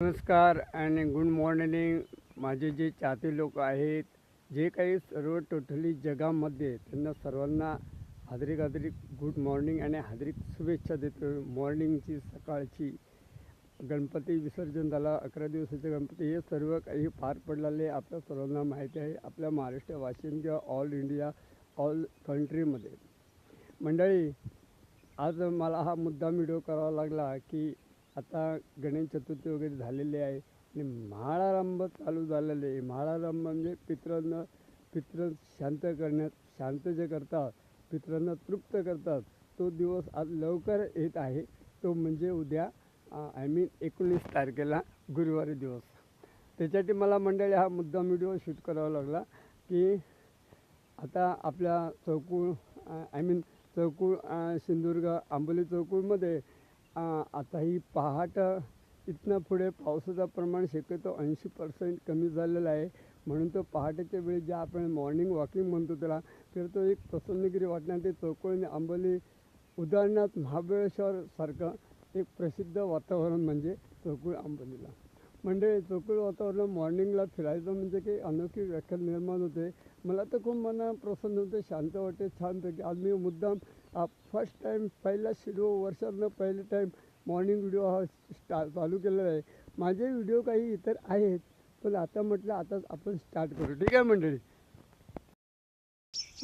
नमस्कार आणि good morning. माझे जे चाहते लोक आहेत जे काही सर्व टोटली जगामध्ये त्यांना सर्वांना हादरीक हादरिक गुड मॉर्निंग आणि हादरीक शुभेच्छा देतो. मॉर्निंगची सकाळची गणपती विसर्जन झाला अकरा दिवसाचे गणपती हे सर्व काही पार पडलेले आपल्या सर्वांना माहिती आहे. आपल्या महाराष्ट्र वाशिम किंवा ऑल इंडिया ऑल कंट्रीमध्ये मंडळी आज मला हा मुद्दा व्हिडिओ करावा लागला की आता गणेश चतुर्थी वगैरे झालेली आहे आणि म्हाळारंभ चालू झालेले आहे. म्हाळारंभ म्हणजे पित्रांना पित्र शांत करण्यात शांत जे करतात पित्रांना तृप्त करतात. तो दिवस आज लवकर येत आहे. तो म्हणजे उद्या आय मीन एकोणीस तारखेला गुरुवारी दिवस. त्याच्यासाठी मला मंडळी हा मुद्दा व्हिडिओ शूट करावा लागला की आता आपल्या चौकूळ आय मीन चौकूळ सिंधुदुर्ग आंबोली चौकूळमध्ये आता ही पहाट इथनं पुढे पावसाचं प्रमाण शक्यतो ऐंशी पर्सेंट कमी झालेलं आहे. म्हणून तो पहाटेच्या वेळी ज्या आपण मॉर्निंग वॉकिंग म्हणतो त्याला तर तो एक प्रसन्नगिरी वाटणार. ते चौकोळ आणि आंबोली उदाहरणार्थ महाबळेश्वरसारखं एक प्रसिद्ध वातावरण म्हणजे चौकुळ आंबोलीला. म्हणजे चौकूळ वातावरण मॉर्निंगला फिरायचं म्हणजे काही अनोखी व्याख्या निर्माण होते. मला तर खूप मना प्रसन्न होते शांत वाटते छानपैकी. आज मी मुद्दाम फर्स्ट टाईम पहिला शिडो वर्षातनं पहिले टाईम मॉर्निंग व्हिडिओ हा स्टा चालू केलेला आहे. माझे व्हिडिओ काही इतर आहेत पण आता म्हटलं आता आपण स्टार्ट करू. ठीक आहे मंडळी?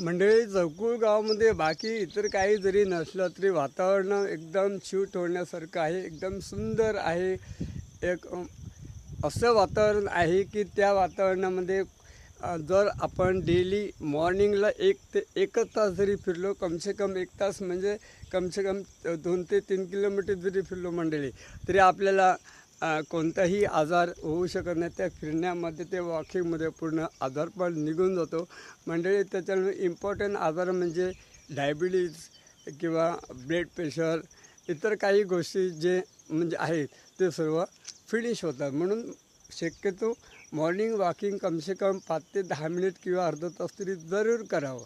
मंडळी चौकूळ गावामध्ये बाकी इतर काही जरी नसलं तरी वातावरण एकदम शूट होण्यासारखं आहे एकदम सुंदर आहे. एक असं वातावरण आहे की त्या वातावरणामध्ये जर आपण डेली मॉर्निंगला एक ते एकच तास जरी फिरलो कमसे कम एक तास म्हणजे कमसे कम दोन ते तीन किलोमीटर जरी फिरलो मंडळी तरी आपल्याला कोणताही आजार होऊ शकत नाही. त्या फिरण्यामध्ये ते वॉकिंगमध्ये पूर्ण आजार पण निघून जातो. मंडळी त्याच्यामुळे इम्पॉर्टंट आजार म्हणजे डायबिटीज किंवा ब्लड प्रेशर इतर काही गोष्टी जे म्हणजे आहेत ते सर्व फिनिश होतात. म्हणून शक्यतो मॉर्निंग वॉकिंग कमसे कम पाच ते दहा मिनिट किंवा अर्धा तास तरी जरूर करावं.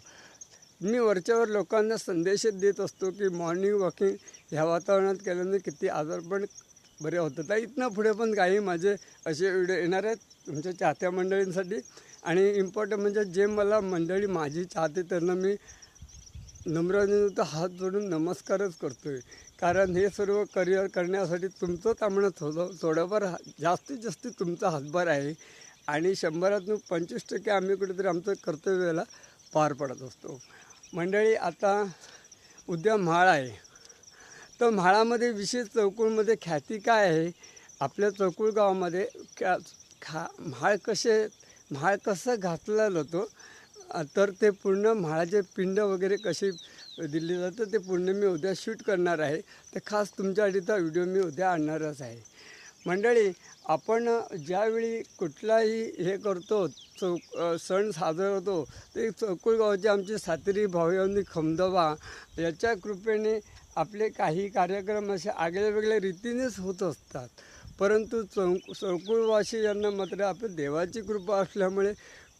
मी वरच्यावर लोकांना संदेश देत असतो की मॉर्निंग वॉकिंग ह्या वातावरणात केल्याने किती आजार पण बरे होतात. इथनं पुढे पण काही माझे असे व्हिडिओ येणार आहेत तुमच्या चाहत्या मंडळींसाठी. आणि इम्पॉर्टंट म्हणजे जे मला मंडळी माझी चाहते त्यांना मी नम्रतेनं हात जोडून नमस्कारच करतो आहे कारण हे सर्व करिअर करण्यासाठी तुमचं तांबणं थोडं थोडंफार हा- जास्तीत जास्त तुमचा हातभार आहे. आणि शंभरातून पंचवीस टक्के आम्ही कुठेतरी आमचं कर्तव्याला पार पडत असतो. मंडळी आता उद्या म्हाळ आहे. तर म्हाळामध्ये विशेष चौकुळमध्ये ख्याती काय आहे? आपल्या चौकुळ गावामध्ये क्या खा म्हाळ कसे म्हाळ कसं घातला जातो तर ते पूर्ण म्हाळाचे पिंड वगैरे कसे दिले जातं ते पूर्ण मी उद्या शूट करणार आहे. तर खास तुमच्यासाठी तर व्हिडिओ मी उद्या आणणारच आहे. मंडळी आपण ज्यावेळी कुठलाही हे करतो चौक सण साजरा करतो ते चौकुळ गावचे आमचे सातेरी भावयांनी खमदवा याच्या कृपेने आपले काही कार्यक्रम असे आगळ्या वेगळ्या रीतीनेच होत असतात. परंतु चौ चौकुळवासी यांना मात्र आपल्या देवाची कृपा असल्यामुळे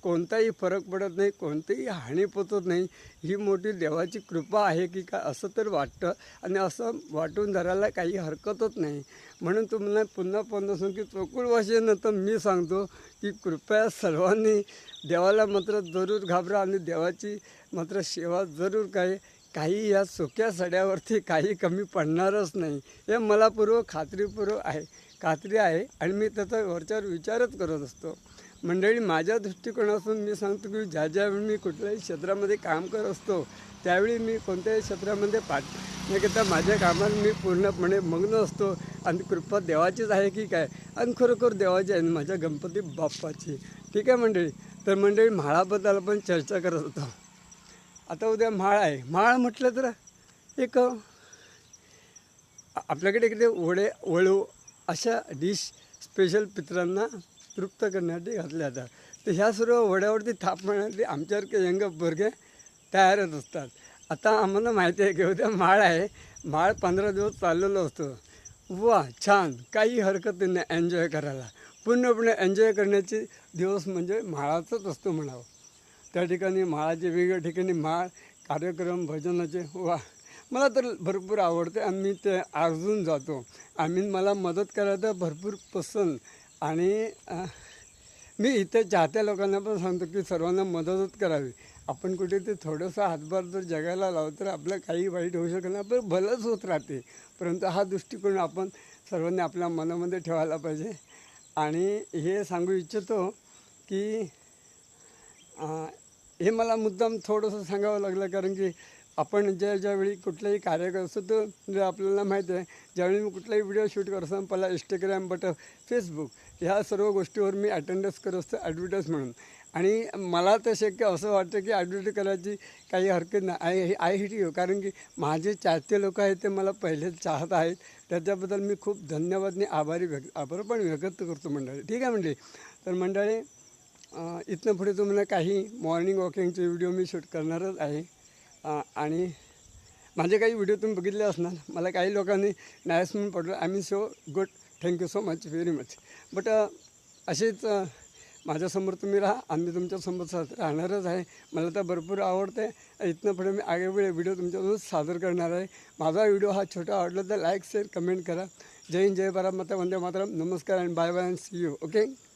कोणताही फरक पडत नाही कोणतीही हानी पोचत नाही. ही मोठी देवाची कृपा आहे की का असं तर वाटतं आणि असं वाटून धरायला काही हरकतच नाही. म्हणून तुम्हाला पुन्हा पुन्हा सांगू की चोकुळवाशीनं तर मी सांगतो की कृपया सर्वांनी देवाला मात्र जरूर घाबरा आणि देवाची मात्र सेवा जरूर काय काही या सुक्या सड्यावरती काही कमी पडणारच नाही. हे मला पूर्व खात्रीपूर्वक आहे खात्री आहे आणि मी त्याचा वरच्यावर विचारच करत असतो. मंडळी माझ्या दृष्टिकोनातून मी सांगतो की ज्या ज्यावेळी मी कुठल्याही क्षेत्रामध्ये काम करत असतो त्यावेळी मी कोणत्याही क्षेत्रामध्ये पाठ न माझ्या कामात मी पूर्णपणे मग्न असतो. आणि कृपा देवाचीच आहे की काय? आणि खरोखर देवाची आहे आणि माझ्या गणपती बाप्पाची. ठीक आहे मंडळी? तर मंडळी म्हाळाबद्दल आपण चर्चा करत होतो. आता उद्या माळ आहे. माळ म्हटलं तर एक आपल्याकडे इकडे वडे वळू अशा डिश स्पेशल पित्रांना तृप्त करण्यासाठी घातल्या जातात. तर ह्या सर्व वड्यावरती थाप मारण्यासाठी आमच्यासारखे यंग वर्गे तयारच असतात. आता आम्हाला माहिती आहे की उद्या माळ आहे. माळ पंधरा दिवस चाललेलो असतो. वा छान. काही हरकत नाही एन्जॉय करायला. पूर्णपणे एन्जॉय करण्याचे दिवस म्हणजे माळाचाच असतो म्हणावं. त्या ठिकाणी माळाचे वेगवेगळ्या ठिकाणी माळ कार्यक्रम भजनाचे वा. मला तर भरपूर आवडते. आम्ही ते आर्जून जातो. आम्ही मला मदत करायला भरपूर पसंत. आणि मी इथे चाहत्या लोकांना पण सांगतो की सर्वांना मदतच करावी. आपण कुठे ते थोडंसं हातभार जर जगायला लावलं तर आपलं काही वाईट होऊ शकत नाही. आपलं भलंच होत राहते. परंतु हा दृष्टिकोन आपण सर्वांनी आपल्या मनामध्ये ठेवायला पाहिजे. आणि हे सांगू इच्छितो की हे मला मुद्दाम थोडंसं सांगावं लागलं. कारण की आपण ज्या ज्यावेळी कुठलाही कार्य करतो तर आपल्याला माहीत आहे. ज्यावेळी मी कुठलाही व्हिडिओ शूट करतो पहिला इंस्टाग्राम बट फेसबुक ह्या सर्व गोष्टीवर मी अटेंडन्स करत असतो ॲडव्हर्टाईज म्हणून. आणि मला तर शक्य असं वाटतं की ॲडव्हर्टाईज करायची काही हरकत नाही. आहे आय हिट हो कारण की माझे चाहते लोक आहेत ते मला पहिलेच चाहत आहेत. त्याच्याबद्दल मी खूप धन्यवाद आणि आभारी व्यक्त आभार पण व्यक्त करतो मंडळी. ठीक आहे मंडळी? तर मंडळी इथनं पुढे तुम्हाला काही मॉर्निंग वॉकिंगचे व्हिडिओ मी शूट करणारच आहे. आणि माझे काही व्हिडिओ तुम्ही बघितले असणार. मला काही लोकांनी नायस म्हणून पडलं. I mean so good thank you so much very much. But असेच माझ्यासमोर तुम्ही राहा आम्ही तुमच्यासमोर सा- राहणारच आहे. मला तर भरपूर आवडते इथनं पुढे मी आगेवेळे व्हिडिओ तुमच्यासोबत सादर करणार आहे. माझा व्हिडिओ हा छोटा आवडला तर लाईक शेअर कमेंट करा. जय हिंद जय भारत माता वंदे मातरम. नमस्कार आणि bye bye and see you okay